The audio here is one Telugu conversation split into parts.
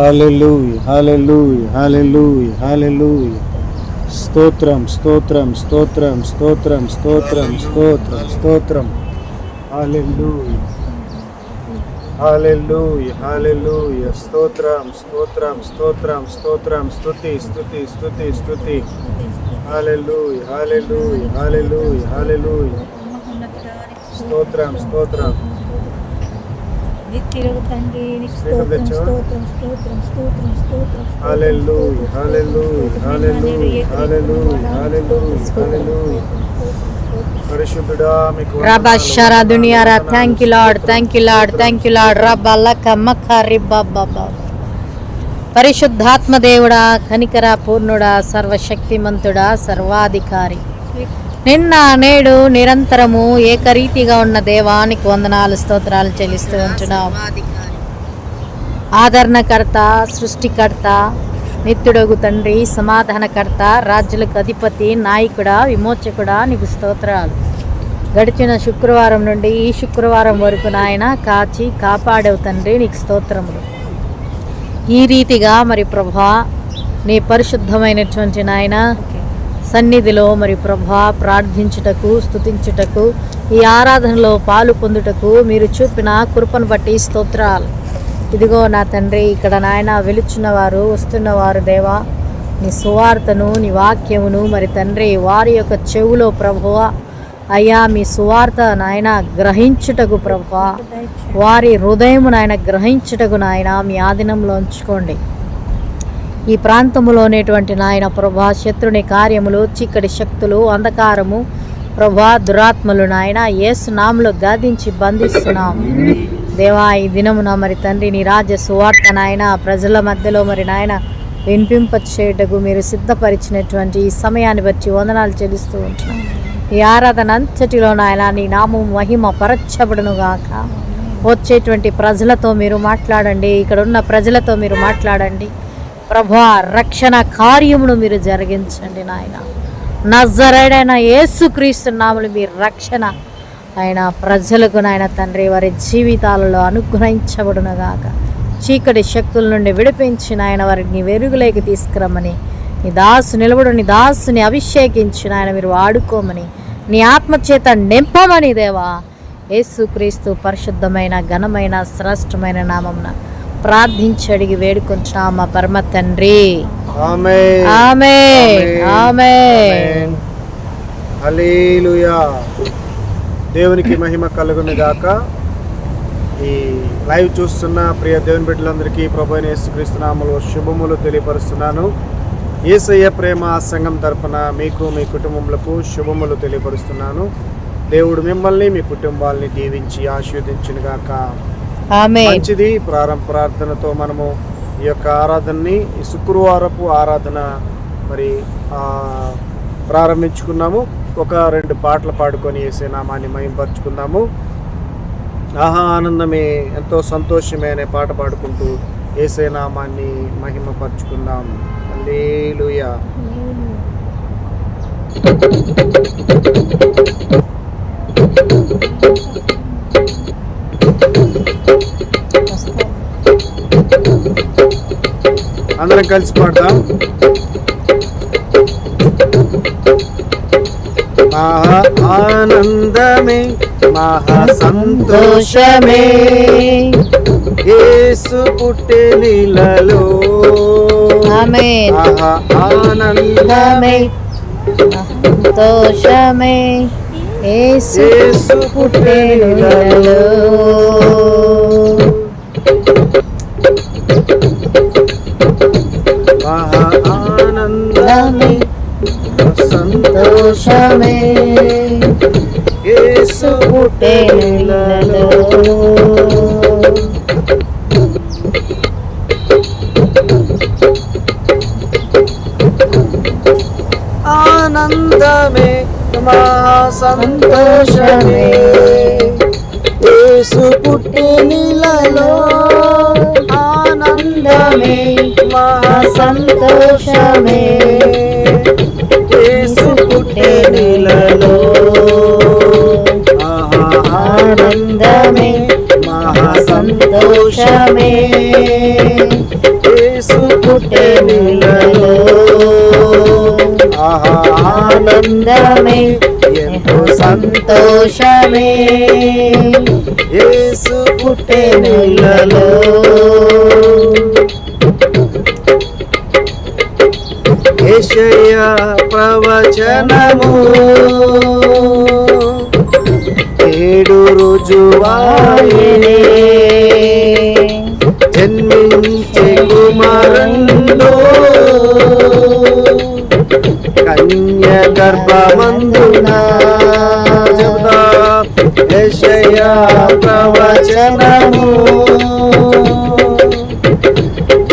Hallelujah, hallelujah, hallelujah, hallelujah. స్తోత్రం స్తోత్రం స్తోత్రం స్తోత్రం స్తోత్రం స్తోత్రం స్తోత్రం హల్లెలూయా హల్లెలూయా హల్లెలూయా స్తోత్రం స్తోత్రం స్తోత్రం స్తోత్రం స్తుతి స్తుతి స్తుతి స్తుతి హల్లెలూయా హల్లెలూయా హల్లెలూయా హల్లెలూయా స్తోత్రం స్తోత్రం నిత్యులకు తండ్రి నీకు స్నేహం స్తోత్రం తెచ్చావా? స్తోత్రం స్తోత్రం స్తోత్రం స్తోత్రం హల్లెలూయా హల్లెలూయా హల్లెలూయా హల్లెలూయా. హల్లెలూయా హల్లెలూయా పరిశుద్ధుడా మీకు రబా షరా దునియారా thank you lord thank you lord thank you lord రబ్బా లక్క మక్క రిబ్బా బాబా. పరిశుద్ధాత్మ దేవుడా కనికర పూర్ణుడా సర్వశక్తిమంతుడా సర్వాధికారి. నిన్న నేడు నిరంతరము ఏకరీతిగా ఉన్న దేవానికి వందనాలు స్తోత్రాలు చెల్లిస్తూ ఉంటున్నాం. ఆదరణకర్త సృష్టికర్త నిత్యుడగు తండ్రి సమాధానకర్త రాజ్యులకు అధిపతి నాయకుడా విమోచకుడా నీకు స్తోత్రాలు. గడిచిన శుక్రవారం నుండి ఈ శుక్రవారం వరకు నాయన కాచి కాపాడవు తండ్రి నీకు స్తోత్రములు. ఈ రీతిగా మరి ప్రభా నీ పరిశుద్ధమైనటువంటి నాయన సన్నిధిలో మరి ప్రభా ప్రార్థించుటకు స్థుతించుటకు ఈ ఆరాధనలో పాలు పొందుటకు మీరు చూపిన కృపను బట్టి స్తోత్రాలు. ఇదిగో నా తండ్రి ఇక్కడ నాయన వెలుచున్నవారు వస్తున్నవారు దేవా నీ సువార్తను నీ వాక్యమును మరి తండ్రి వారి యొక్క చెవులో ప్రభువ అయ్యా మీ సువార్త నాయన గ్రహించుటకు ప్రభువ వారి హృదయము నాయన గ్రహించుటకు నాయన మీ ఆధీనంలో ఉంచుకోండి. ఈ ప్రాంతములోనేటువంటి నాయన ప్రభా శత్రుని కార్యములు చీకటి శక్తులు అంధకారము ప్రభా దురాత్మలు నాయన ఏసు నామలో గాదించి బంధిస్తున్నాం. దేవా ఈ దినమున మరి తండ్రి నీ రాజ్య సువార్త నాయన ప్రజల మధ్యలో మరి నాయన వినిపింప చేయటకు మీరు సిద్ధపరిచినటువంటి ఈ సమయాన్ని బట్టి వందనాలు చెల్లిస్తూ ఉంటున్నాం. ఈ ఆరాధన అంతటిలో నాయన నీ నామం మహిమ పరచబడును గాక. వచ్చేటువంటి ప్రజలతో మీరు మాట్లాడండి ఇక్కడ ఉన్న ప్రజలతో మీరు మాట్లాడండి. ప్రభా రక్షణ కార్యమును మీరు జరిగించండి నాయన. నజరైడైన యేసుక్రీస్తు నాములు మీ రక్షణ. ఆయన ప్రజలకు నాయన తండ్రి వారి జీవితాలలో అనుగ్రహించబడునగాక చీకటి శక్తుల నుండి విడిపించి నాయన వారిని వెలుగులోకి తీసుకురమ్మని. నీ దాసు నిలబడు నీ దాసుని అభిషేకించి నాయన మీరు వాడుకోమని. నీ ఆత్మచేత నింపమని దేవా. యేసుక్రీస్తు పరిశుద్ధమైన ఘనమైన శ్రేష్టమైన నామంన ప్రార్థించి అడిగి వేడుకుంటున్నాం మా పరమ తండ్రి. దేవునికి మహిమ కలుగును గాక. ఈ లైవ్ చూస్తున్న ప్రియ దేవుని బిడ్డలందరికీ ప్రభు అయిన యేసుక్రీస్తు నామములో శుభములు తెలియపరుస్తున్నాను. యేసయ్య ప్రేమ సంఘం తరపున మీకు మీ కుటుంబములకు శుభములు తెలియపరుస్తున్నాను. దేవుడు మిమ్మల్ని మీ కుటుంబాలని దీవించి ఆశీర్వదించును గాక. మంచిది. ప్రారంభ ప్రార్థనతో మనము ఈ యొక్క ఆరాధనని శుక్రవారపు ఆరాధన మరి ఆ, ప్రారంభించుకున్నాము. ఒక రెండు పాటలు పాడుకొని వేసే నామాన్ని మహింపరుచుకుందాము. ఆహా ఆనందమే ఎంతో సంతోషమే అనే పాట పాడుకుంటూ ఏసే నామాన్ని మహిమపరుచుకుందాం. హల్లెలూయా. అందరం కలిసి పాడదాం. మహా ఆనందమే మహా సంతోషమే యేసు పుట్టే నీలలో మహా ఆనందమే సంతోషమే యేసు పుట్టే నీలలో ఆనందమే సంతోషమే. యేసు పుట్టేలలో ఆనందమే మహా సంతోషమే యేసు పుట్టినిలలో ఆనందమే. సంతోషమే. యేసు పుట్టే నీలలో ఆహా ఆనందమే మహా సంతోషమే యేసు పుట్టే నీలలో ఆహా ఆనందమే ఎంతో సంతోషమే. యేసు నీలలో ప్రవచనము. ఏడు రుజువాయిని జన్మించే కుమారుండు. కన్య గర్భమందున చెబుతా ప్రవచనము.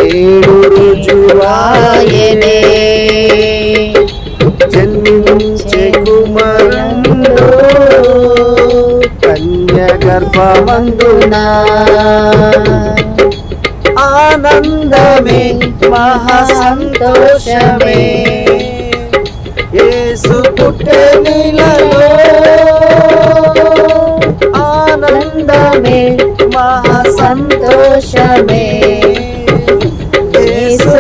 ఏడు రుజువాయినే జన్మించే కుమారుండు ఆనందమే మహా సంతోషమే యేసు ఆనందమే మహాసంతోషమే సంతోషమే యేసు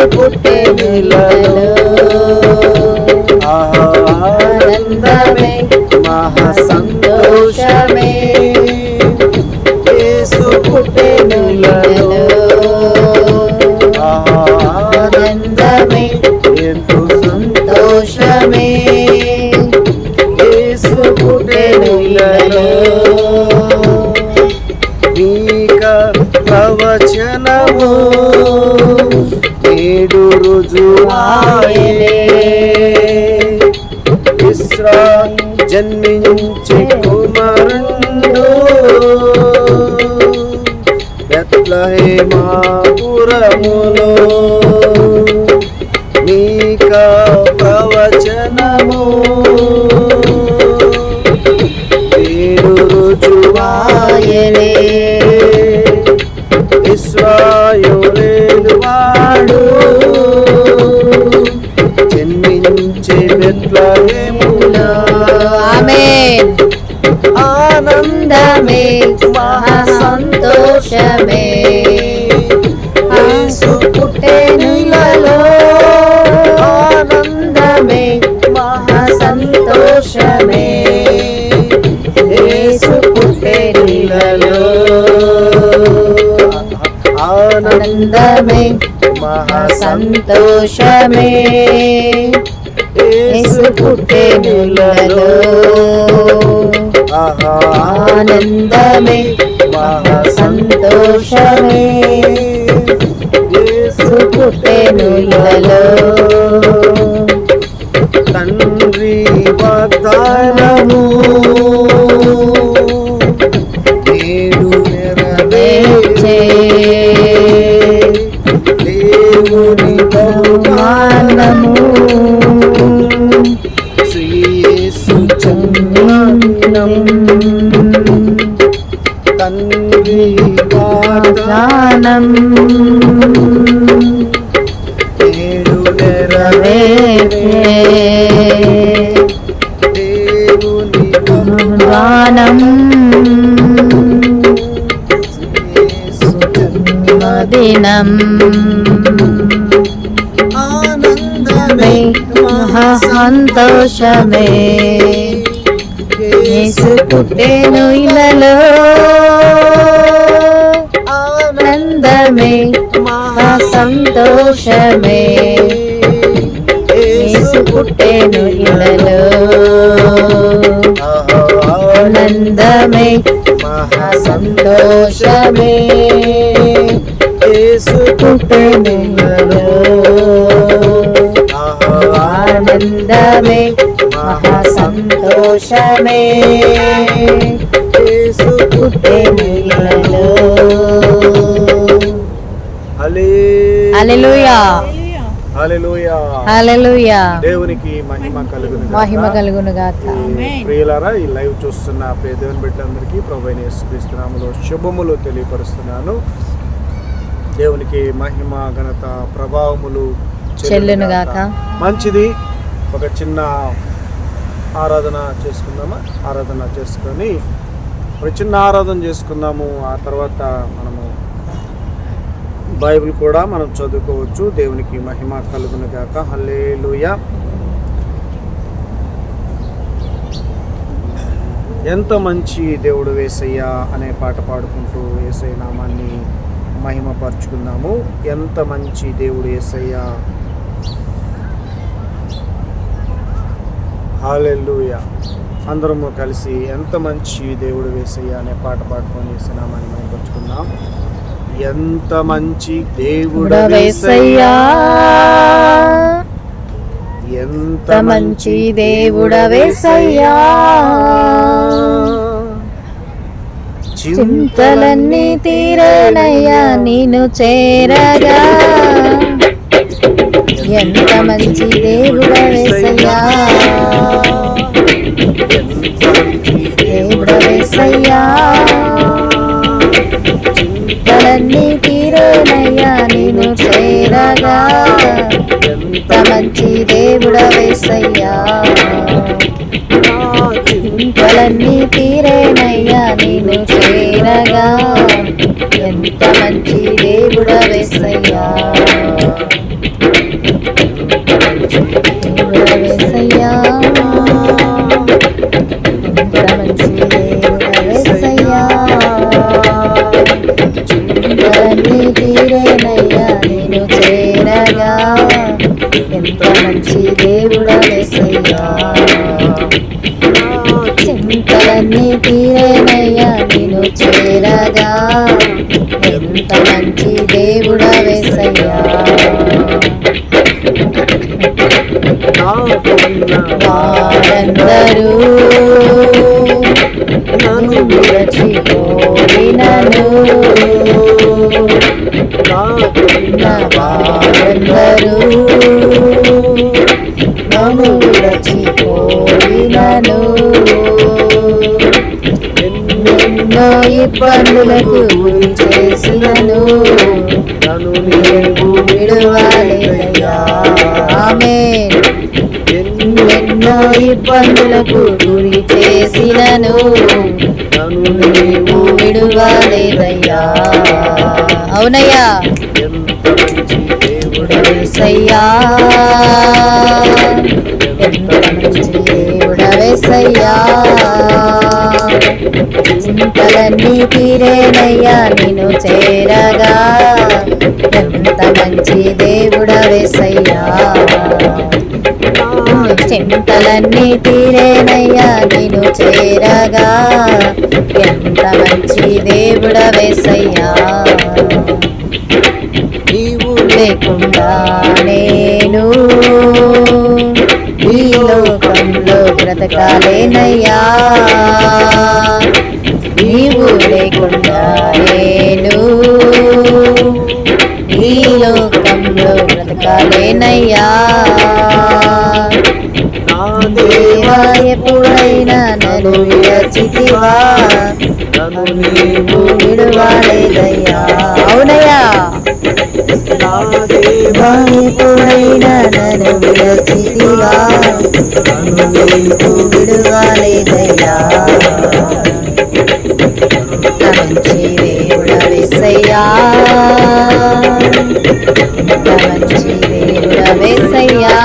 వచనము ఏడు రుజువాయనే ఇస్రా జన్మించే కుమారుండు బెత్లహేమాపురములో. మీక ప్రవచనము. సంతోషమే యేసు పుట్టే ఆనందమే మహా సంతోషమే యేసు పుట్టే ఆనందమే మహా సంతోషమే యేసు పుట్టే నీలలో ఆహా. ఆనందమే మహా సంతోషమే యేసు పుట్టే నీలలో తండ్రి వాగ్దానము దినం. ఆనందమే మహా సంతోషమే యేసు పుట్టేను ఇలలో ఆనందమే మహా సంతోషమే యేసు పుట్టేను ఇలలో ఆనందమే మహా సంతోషమే పుట్టేను ఇలలో ఆనందమే మహా సంతోషమే పుట్టేను ఇలలో హల్లెలూయా. దేవునికి మహిమ కలుగును. మహిమ కలుగును గాక. ప్రియులారా ఈ లైవ్ చూస్తున్న ప్రియ దేవుని బిడ్డలందరికీ ప్రభు అయిన యేసుక్రీస్తునామములో శుభములు తెలియపరుస్తున్నాను. దేవునికి మహిమ ఘనత ప్రభావములు చెల్లును గాక. మంచిది. ఒక చిన్న ఆరాధన చేసుకుందామా? ఆరాధన చేసుకొని ఒక చిన్న ఆరాధన చేసుకుందాము. ఆ తర్వాత మనము బైబిల్ కూడా మనం చదువుకోవచ్చు. దేవునికి మహిమ కలుగును గాక హల్లెలూయా. ఎంత మంచి దేవుడు వేసయ్యా అనే పాట పాడుకుంటూ ఏసై నామాన్ని మహిమపరుచుకుందాము. ఎంత మంచి దేవుడు ఏసయ్యా. హాలెల్లుయా. అందరము కలిసి ఎంత మంచి దేవుడు వేసయ్యా అనే పాట పాడుకొని ఏసై నామాన్ని మహిమపరుచుకుందాం. ఎంత మంచి దేవుడు వేసయ్యా ఎంత మంచి దేవుడవేసయ్యా చింతలన్నీ తీరనయ్యా నేను చేరగా. ఎంత మంచి దేవుడవేసయ్యా దేవుడవేసయ్యా చింతలన్నీ తీరనయ్యా నేను చేరగా. ఎంత మంచి దేవుడవేసయ్యా చింతలన్నీ తీరే నేను చేరగా. ఎంత మంచి దేవుడ వేసయ్యా. ఎంత మంచి దేవుడవేసయ్యా చింతలన్నీ తీరేనయ్యా నేను చేరగా. ఎంత మంచి చింతలన్నీ ఎంత మంచి దేవుడవేసయ్యా. వారందరూ నన్ను విరచిపోయినను వారందరూ ఎన్నెన్నో ఇబ్బందులకు గురి చేసినను నీవు విడువలేదయ్యా ఆమేన్. ఎన్నెన్నో ఇబ్బందులకు గురి చేసినను. నీవు విడువలేదయ్యా అవునయ్యా. దేవుడవేసయ్యా ఎంత మంచి దేవుడవేసయ్యా ఇంతలన్నీ తీరేనయ్యా నేను చేరగా. ఎంత మంచి దేవుడవేసయ్యా చింతలన్నీ తీరేనయ్యా నేను చేరగా. ఎంత మంచి దేవుడవేసయ్యా నీవు లేకుండా నేను ఈ లోకం బ్రతకాలేనయ్యా. నీవు లేకుండా నేను ఈ లోకంలో బ్రతకాలేనయ్యా. దేవా ఎప్పుడైనా నన్ను విరచితివా నన్ను నీవు విడువాలేదయ్యా. అవునయ్యా. దేవా నన్ను విరచితివా నన్ను మంచి దేవుడ వేసయ్యా. ఎంత మంచి దేవుడ వేసయ్యా.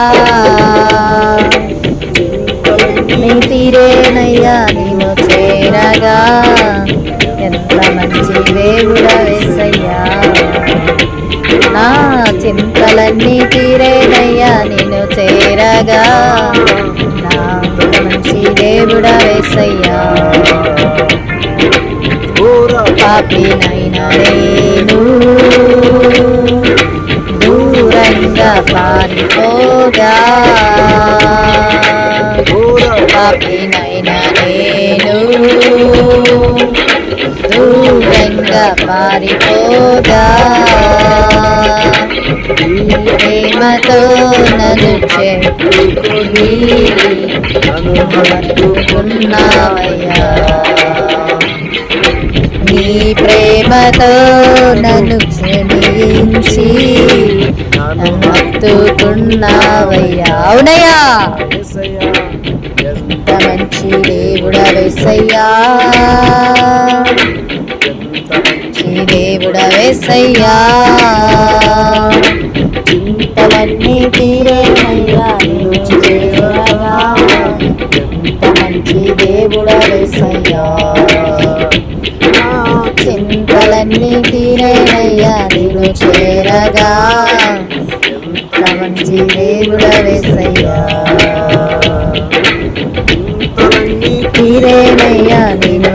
నీ తీరేనయ్యా నీవు చేరగా. ఎంత మంచి దేవుడ నా చింతలన్నీ తీరేనయ్యా నేను చేరగా. నా మంచి దేవుడా వేసయ్యా. పాపినైనా నేను దూరంగా పారిపోగా. పాపినైనా నేను దూరంగా నీ ప్రేమతో నన్ను చెప్పుకుని నన్ను పట్టుకున్నావయ్యా నీ ప్రేమతో నన్ను క్షమించి. నన్ను హత్తుకున్నావయ్యా అవునయ్యా ఎంత మంచి దేవుడ వేసయ్యా దేవుడా వేసయ్యా చింతలన్నీ తీరేనయ్యా ఇంత మంచి దేవుడా వేసయ్యా చింతలన్నీ తీరేనయ్యా నేను చేరగా. ఇంత మంచి దేవుడ వేసయ్యా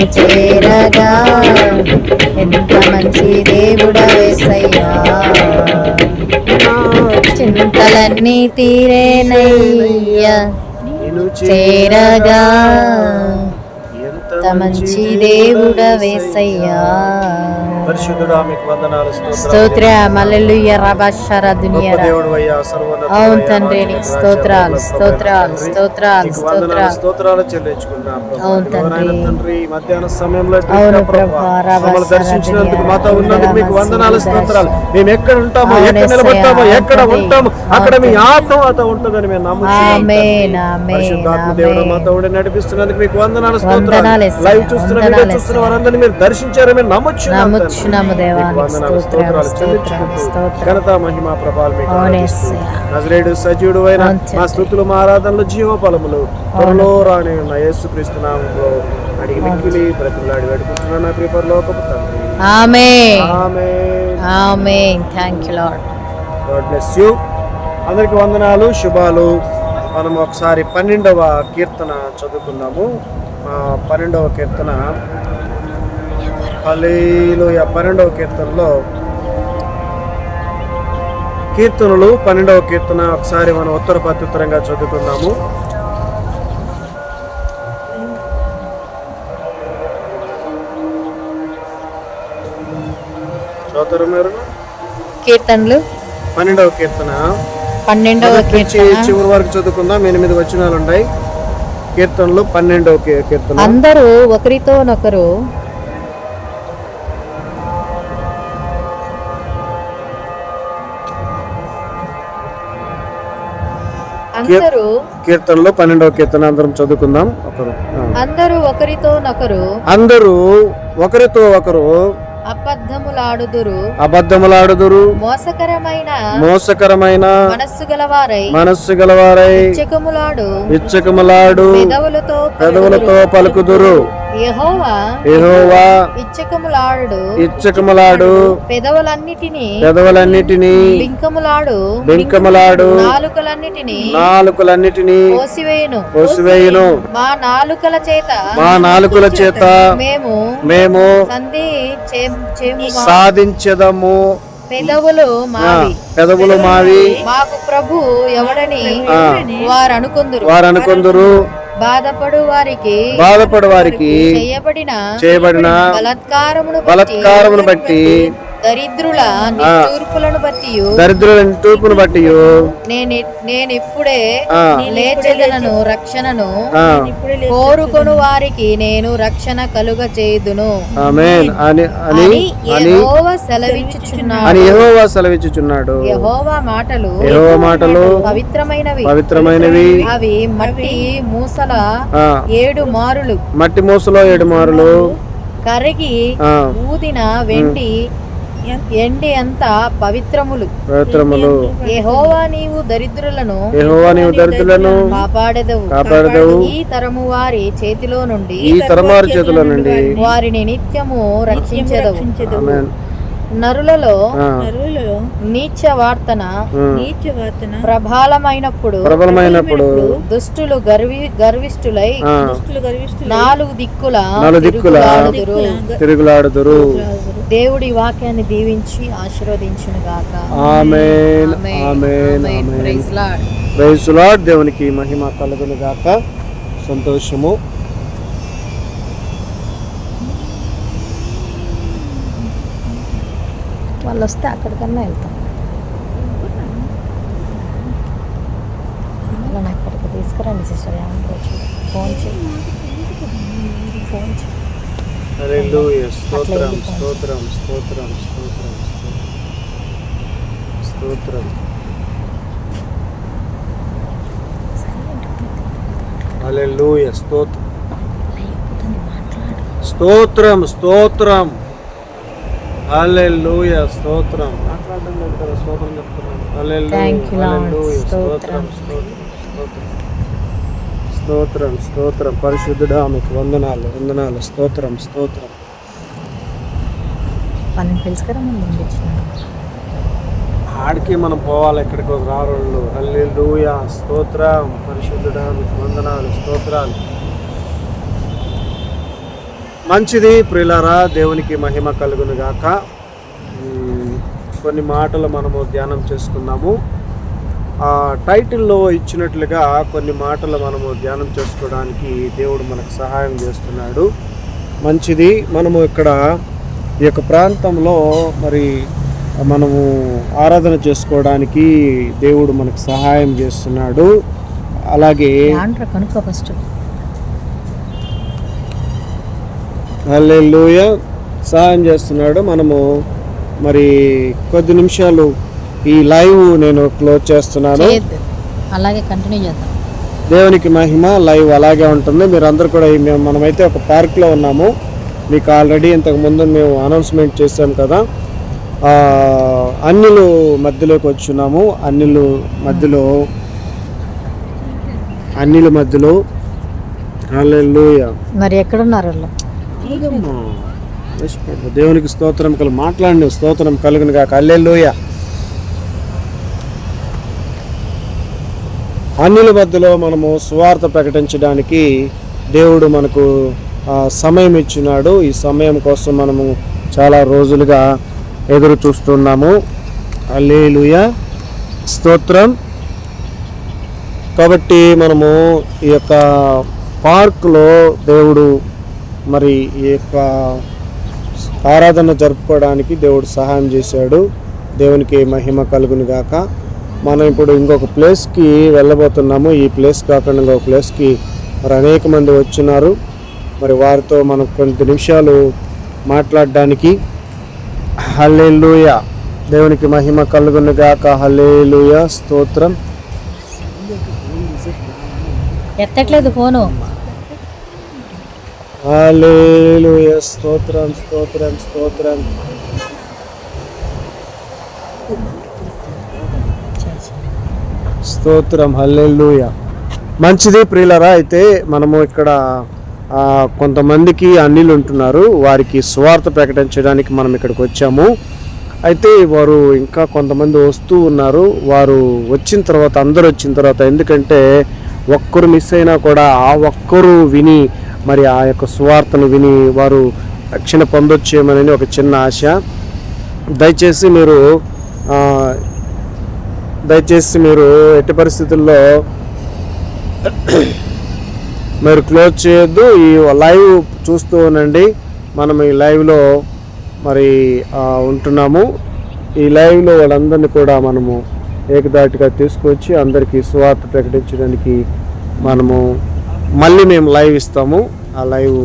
చేరగా ఎంత మంచి దేవుడ వేసయ్యా చింతలన్నీ తీరేనయ్యా. చేరగా. ఎంత మంచి దేవుడ వేసయ్యా పరిశుద్ధుడా మీకు వందనాలు. స్తోత్ర మల్లెలుయ్య రబాషర అవును తండ్రి, నీకు స్తోత్రాలు, స్తోత్రాలు. స్తోత్రాలు, స్తోత్రాలు. స్తోత్రాలు. అవును తండ్రి. మధ్యాహ్న సమయంలో అవును మమ్మల్ని దర్శించినందుకు మాతో ఉన్నందుకు మీకు వందనాలు. స్తోత్రాలు మేము ఎక్కడ ఉంటామో ఎక్కడ నిలబడతామో ఎక్కడ ఉంటామో. అక్కడ మీ అవును ఆత్మ మాతో ఉంటుందని మేము నమ్ముతున్నాం ఆమేన్, తండ్రి. ఆమేన్, పరిశుద్ధాత్మ ఆమేన్. దేవుడు మాతో ఉండి నడిపిస్తున్నందుకు మీకు వందనాలు స్తోత్రాలు లైవ్ చూస్తున్న వీడియో చూస్తున్న. వారందరినీ మీరు దర్శించారని. నమ్ముచున్నాము దేవా, స్తోత్రాలు, స్తోత్రాలు. ఘనత మహిమ యేసయ్య. నజరేయుడు సజీవుడు అయిన మా. స్థుతులు మా ఆరాధనలు ఫలములు త్వరలో రాని ఉన్న యేసుక్రీస్తు నామంలో అడిగి మిక్కిలి బ్రతిమలాడి వేడుకుంటున్నాను నా ప్రిపర్ లోకపు తండ్రి. ఆమేన్ ఆమేన్ ఆమేన్ thank you lord God bless you అందరికి వందనాలు శుభాలు. మనం ఒకసారి పన్నెండవ కీర్తన చదువుకుందాము. ఆ, పన్నెండవ కీర్తన. హల్లెలూయా. పన్నెండవ కీర్తనలో కీర్తనలు పన్నెండవ కీర్తన. ఒకసారి మనం ఉత్తర ప్రత్యుత్తరంగా చదువుకుందాము. కీర్తనలు. పన్నెండవ కీర్తన. పన్నెండవ చివరి వరకు చదువుకుందాం. ఎనిమిది వచనాలు ఉన్నాయి కీర్తనలు పన్నెండవ కీర్తన అందరూ ఒకరితోనొకరు అందరూ కీర్తనలో పన్నెండవ కీర్తన అందరం చదువుకుందాం ఒకరు. అందరూ ఒకరితోనొకరు అందరూ ఒకరితో ఒకరు అబద్ధములాడుదురు. అబద్ధములాడుదురు. మోసకరమైన మోసకరమైన మనస్సు గలవారై. మనస్సు గలవారై. చెకములాడు ఇచ్చకములాడు. పెదవులతో పెదవులతో పలుకుదురు. యెహోవా ఇచ్చకములాడు ఇచ్చకములాడు పెదవులన్నిటిని పెదవులన్నిటినీ బింకములాడు బింకములాడు నాలుకలన్నిటిని నాలుకలన్నిటినీ కోసివేయును కోసివేయును మా నాలుకల చేత మా నాలుకల చేత మేము మేము సంధి సాధించదము. పెదవులు మావి. పెదవులు మావి. మాకు ప్రభు ఎవడని. వారు అనుకుందురు వారు అనుకుందరు బాధపడు వారికి బాధపడు వారికి చేయబడిన చేయబడిన బలత్కారమును బట్టి బలత్కారమును బట్టి దరిద్రుల నిట్టూర్పులను బట్టి దరిద్రుల తూర్పును బట్టి నేను నేను ఇప్పుడే. లేచెదనను రక్షణను కోరుకొను వారికి నేను రక్షణ కలుగ చేయుదును. అని యెహోవా సెలవిచ్చుచున్నాడు. అని యెహోవా సెలవిచ్చుచున్నాడు. యెహోవా మాటలు యెహోవా మాటలు పవిత్రమైనవి. పవిత్రమైనవి. అవి మట్టి మూసల ఏడు మారులు. మట్టి మూసలో ఏడు మారులు. కరిగి ఊదిన వెండి ఎండి అంత పవిత్రములు. పవిత్రములు. యెహోవా నీవు దరిద్రులను యెహోవా నీవు దరిద్రులను కాపాడెదవు. కాపాడదవు. ఈ తరము వారి చేతిలో నుండి ఈ తరమారు చేతుల నుండి వారిని నిత్యము రక్షించెదవు. ఆమేన్. నరులలో నీచ వార్తన. నీచ వార్తన ప్రబలమైనప్పుడు ప్రబలమైనప్పుడు దుష్టులు గర్వి గర్విష్ఠులై దుష్టులు గర్విష్ఠులు నాలుగు దిక్కుల నాలుగు దిక్కుల తిరుగులాడుదురు. దేవుడి వాక్యాన్ని దీవించి ఆశీర్వదించును గాక ఆమేన్. ఆమేన్. Praise Lord. ప్రైజ్ లార్డ్ దేవునికి మహిమ కలుగును గాక సంతోషము. వాళ్ళు వస్తే అక్కడికన్నా వెళ్తాం. వాళ్ళని అక్కడికి తీసుకురండి సిస్టర్. ఫోన్ చేయి ఫోన్ చేయి స్తోత్రం. స్తోత్రం స్తోత్రం స్తోత్రం స్తోత్రం హల్లెలూయా స్తోత్రం. స్తోత్రం స్తోత్రం. హల్లెలూయా స్తోత్రం. మాట్లాడడం లేదు కదా స్తోత్రం చెప్తున్నాను. హల్లెలూయా Thank you, Lord. హల్లెలూయా స్తోత్రం. స్తోత్రం స్తోత్రం. స్తోత్రం స్తోత్రం. పరిశుద్ధుడా మీకు వందనాలు వందనాలు. స్తోత్రం స్తోత్రం. వాళ్ళని ఆడికి మనం పోవాలి ఎక్కడికి ఒక రారోళ్ళు. హల్లెలూయా. స్తోత్రం. పరిశుద్ధుడా మీకు వందనాలు స్తోత్రాలు. మంచిది ప్రియులారా దేవునికి మహిమ కలుగును గాక కొన్ని మాటలు మనము ధ్యానం చేసుకున్నాము టైటిల్లో ఇచ్చినట్లుగా కొన్ని మాటలు మనము ధ్యానం చేసుకోవడానికి దేవుడు మనకు సహాయం చేస్తున్నాడు. మంచిది. మనము ఇక్కడ ఈ యొక్క ప్రాంతంలో మరి మనము ఆరాధన చేసుకోవడానికి దేవుడు మనకు సహాయం చేస్తున్నాడు. అలాగే కనుక్కో ఫస్ట్. సహాయం చేస్తున్నాడు. మనము మరి కొద్ది నిమిషాలు ఈ లైవ్ నేను క్లోజ్ చేస్తున్నాను. అలాగే కంటిన్యూ చేద్దాం. దేవునికి మహిమ లైవ్ అలాగే ఉంటుంది. మీరు అందరు కూడా మేము మనమైతే ఒక పార్క్లో ఉన్నాము. మీకు ఆల్రెడీ ఇంతకు ముందు మేము అనౌన్స్మెంట్ చేసాం కదా. అన్నిలు మధ్యలోకి వచ్చున్నాము. అన్నిలు మధ్యలో అన్నిల మధ్యలో. మరి ఎక్కడున్నారు. దేవునికి స్తోత్రం కలు మాట్లాడిన స్తోత్రం కలుగును కాక అల్లెల్లోయ అన్నిల మధ్యలో మనము సువార్త ప్రకటించడానికి దేవుడు మనకు సమయం ఇచ్చినాడు. ఈ సమయం కోసం మనము చాలా రోజులుగా ఎదురు చూస్తున్నాము. అల్లేలుయ స్తోత్రం. కాబట్టి మనము ఈ యొక్క పార్క్లో దేవుడు మరి ఈ యొక్క ఆరాధన జరుపుకోవడానికి దేవుడు సహాయం చేశాడు. దేవునికి మహిమ కలుగును గాక మనం ఇప్పుడు ఇంకొక ప్లేస్కి వెళ్ళబోతున్నాము. ఈ ప్లేస్ కాకుండా ఇంకొక ప్లేస్కి మరి అనేక మంది వచ్చినారు. మరి వారితో మనం కొన్ని నిమిషాలు మాట్లాడడానికి హల్లెలూయ. దేవునికి మహిమ కలుగును గాక. హల్లెలూయ. స్తోత్రం. ఎత్తట్లేదు ఫోను. హల్లెలూయ. స్తోత్రం స్తోత్రం స్తోత్రం. స్తోత్రం హల్లెలూయ. మంచిది ప్రియులరా అయితే మనము ఇక్కడ కొంతమందికి అన్నిలు ఉంటున్నారు వారికి స్వార్థ ప్రకటించడానికి మనం ఇక్కడికి వచ్చాము. అయితే వారు ఇంకా కొంతమంది వస్తూ ఉన్నారు. వారు వచ్చిన తర్వాత అందరూ వచ్చిన తర్వాత ఎందుకంటే ఒక్కరు మిస్ అయినా కూడా ఆ ఒక్కరు విని మరి ఆ యొక్క సువార్తను విని వారు రక్షణ పొందొచ్చేమని ఒక చిన్న ఆశ. దయచేసి మీరు దయచేసి మీరు ఎట్టి పరిస్థితుల్లో మీరు క్లోజ్ చేయొద్దు. ఈ లైవ్ చూస్తూ ఉండండి. మనం ఈ లైవ్లో మరి ఉంటున్నాము. ఈ లైవ్లో వాళ్ళందరినీ కూడా మనము ఏకదాటిగా తీసుకొచ్చి అందరికీ సువార్త ప్రకటించడానికి మనము మళ్ళీ మేము లైవ్ ఇస్తాము. ఆ లైవ్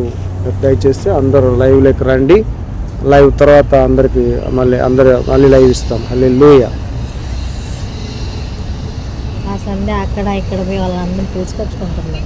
దయచేసి అందరూ లైవ్లోకి రండి. లైవ్ తర్వాత అందరికి మళ్ళీ అందరు మళ్ళీ లైవ్ ఇస్తాం. మళ్ళీ లూయ సండే అక్కడ ఇక్కడ పోయి వాళ్ళందరినీ పిలుచుకొచ్చుకుంటున్నాం.